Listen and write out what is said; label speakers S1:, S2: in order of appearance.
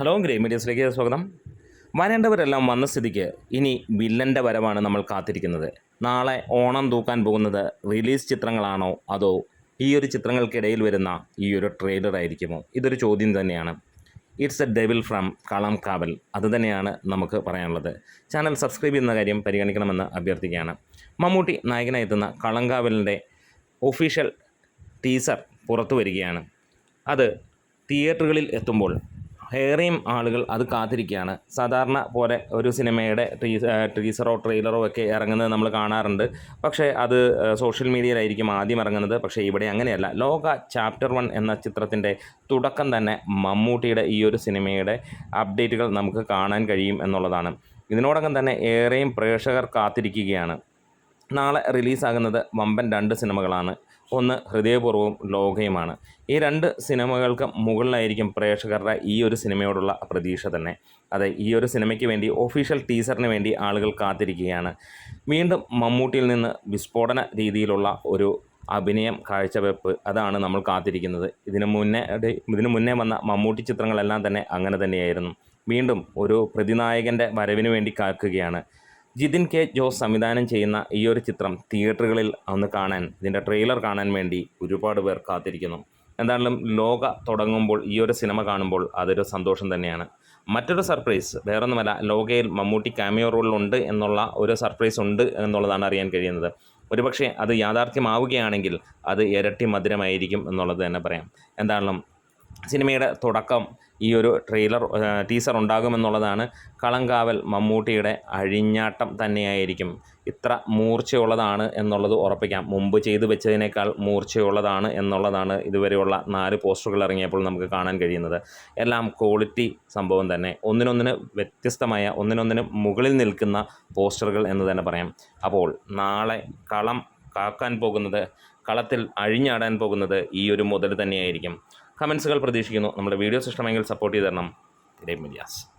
S1: Hello grey മീഡിയസിലേക്ക് സ്വാഗതം. വരേണ്ടവരെല്ലാം വന്ന സ്ഥിതിക്ക് ഇനി വില്ലന്റെ വരവാണ് നമ്മൾ കാത്തിരിക്കുന്നത്. നാളെ ഓണം തൂക്കാൻ പോകുന്നത് റിലീസ് ചിത്രങ്ങളാണോ അതോ ഈ ഒരു ചിത്രങ്ങൾക്കിടയിൽ വരുന്ന ഈ ഒരു ട്രെയിലർ ആയിരിക്കുമോ? ഇതൊരു ചോദ്യം തന്നെയാണ്. ഇറ്റ്സ് എ ഡെവിൽ ഫ്രം കളം കാവൽ. അത് തന്നെയാണ് നമുക്ക് പറയാനുള്ളത്. ചാനൽ സബ്സ്ക്രൈബ് ചെയ്യുന്ന കാര്യം പരിഗണിക്കണമെന്ന് അഭ്യർത്ഥിക്കുകയാണ്. മമ്മൂട്ടി നായകനായി എത്തുന്ന കളങ്കാവലിന്റെ ഒഫീഷ്യൽ ടീസർ പുറത്തു വരികയാണ്. അത് തിയേറ്ററുകളിൽ എത്തുമ്പോൾ ഏറെയും ആളുകൾ അത് കാത്തിരിക്കുകയാണ്. സാധാരണ പോലെ ഒരു സിനിമയുടെ ടീസ ടീസറോ ട്രെയിലറോ ഒക്കെ ഇറങ്ങുന്നത് നമ്മൾ കാണാറുണ്ട്. പക്ഷേ അത് സോഷ്യൽ മീഡിയയിലായിരിക്കും ആദ്യം ഇറങ്ങുന്നത്. പക്ഷേ ഇവിടെ അങ്ങനെയല്ല. ലോക ചാപ്റ്റർ വൺ എന്ന ചിത്രത്തിന്റെ തുടക്കം തന്നെ മമ്മൂട്ടിയുടെ ഈ ഒരു സിനിമയുടെ അപ്ഡേറ്റുകൾ നമുക്ക് കാണാൻ കഴിയും എന്നുള്ളതാണ്. ഇതിനോടകം തന്നെ ഏറെയും പ്രേക്ഷകർ കാത്തിരിക്കുകയാണ്. നാളെ റിലീസാകുന്നത് വമ്പൻ രണ്ട് സിനിമകളാണ്. ഒന്ന് ഹൃദയപൂർവവും ലോകയുമാണ്. ഈ രണ്ട് സിനിമകൾക്ക് മുകളിലായിരിക്കും പ്രേക്ഷകരുടെ ഈ ഒരു സിനിമയോടുള്ള പ്രതീക്ഷ തന്നെ. അതെ ഈ ഒരു സിനിമയ്ക്ക് വേണ്ടി ഒഫീഷ്യൽ ടീസറിന് വേണ്ടി ആളുകൾ കാത്തിരിക്കുകയാണ്. വീണ്ടും മമ്മൂട്ടിയിൽ നിന്ന് വിസ്ഫോടന രീതിയിലുള്ള ഒരു അഭിനയം കാഴ്ചവെപ്പ് അതാണ് നമ്മൾ കാത്തിരിക്കുന്നത്. ഇതിനു മുന്നേ ഇതിനു മുന്നേ വന്ന മമ്മൂട്ടി ചിത്രങ്ങളെല്ലാം തന്നെ അങ്ങനെ തന്നെയായിരുന്നു. വീണ്ടും ഒരു പ്രതിനായകന്റെ വരവിന് വേണ്ടി കാക്കുകയാണ്. ജിതിൻ കെ ജോസ് സംവിധാനം ചെയ്യുന്ന ഈ ഒരു ചിത്രം തിയേറ്ററുകളിൽ ഒന്ന് കാണാൻ ഇതിന്റെ ട്രെയിലർ കാണാൻ വേണ്ടി ഒരുപാട് പേർ കാത്തിരിക്കുന്നു. എന്തായാലും ലോക തുടങ്ങുമ്പോൾ ഈ ഒരു സിനിമ കാണുമ്പോൾ അതൊരു സന്തോഷം തന്നെയാണ്. മറ്റൊരു സർപ്രൈസ് വേറൊന്നുമല്ല ലോകയിൽ മമ്മൂട്ടി ക്യാമിയോ റോളിലുണ്ട് എന്നുള്ള ഒരു സർപ്രൈസ് ഉണ്ട് എന്നുള്ളതാണ് അറിയാൻ കഴിയുന്നത്. ഒരുപക്ഷെ അത് യാഥാർത്ഥ്യമാവുകയാണെങ്കിൽ അത് ഇരട്ടി മധുരമായിരിക്കും എന്നുള്ളത് തന്നെ പറയാം. എന്തായാലും സിനിമയുടെ തുടക്കം ഈ ഒരു ട്രെയിലർ ടീസർ ഉണ്ടാകുമെന്നുള്ളതാണ് കളങ്കാവൽ മമ്മൂട്ടിയുടെ അഴിഞ്ഞാട്ടം തന്നെയായിരിക്കും. ഇത്ര മൂർച്ചയുള്ളതാണ് എന്നുള്ളത് ഉറപ്പിക്കാം. മുമ്പ് ചെയ്തു വെച്ചതിനേക്കാൾ മൂർച്ചയുള്ളതാണ് എന്നുള്ളതാണ് ഇതുവരെയുള്ള നാല് പോസ്റ്ററുകൾ ഇറങ്ങിയപ്പോൾ നമുക്ക് കാണാൻ കഴിയുന്നത്. എല്ലാം ക്വാളിറ്റി സംഭവം തന്നെ. ഒന്നിനൊന്നിന് വ്യത്യസ്തമായ ഒന്നിനൊന്നിന് മുകളിൽ നിൽക്കുന്ന പോസ്റ്ററുകൾ എന്ന് തന്നെ പറയാം. അപ്പോൾ നാളെ കളം കാക്കാൻ പോകുന്നത് കളത്തിൽ അഴിഞ്ഞാടാൻ പോകുന്നത് ഈ ഒരു മുതൽ തന്നെയായിരിക്കും. കമൻസുകൾ പ്രതീക്ഷിക്കുന്നു. നമ്മുടെ വീഡിയോസ് ഇഷ്ടമെങ്കിൽ സപ്പോർട്ട് ചെയ്ത് തരണം. Great medias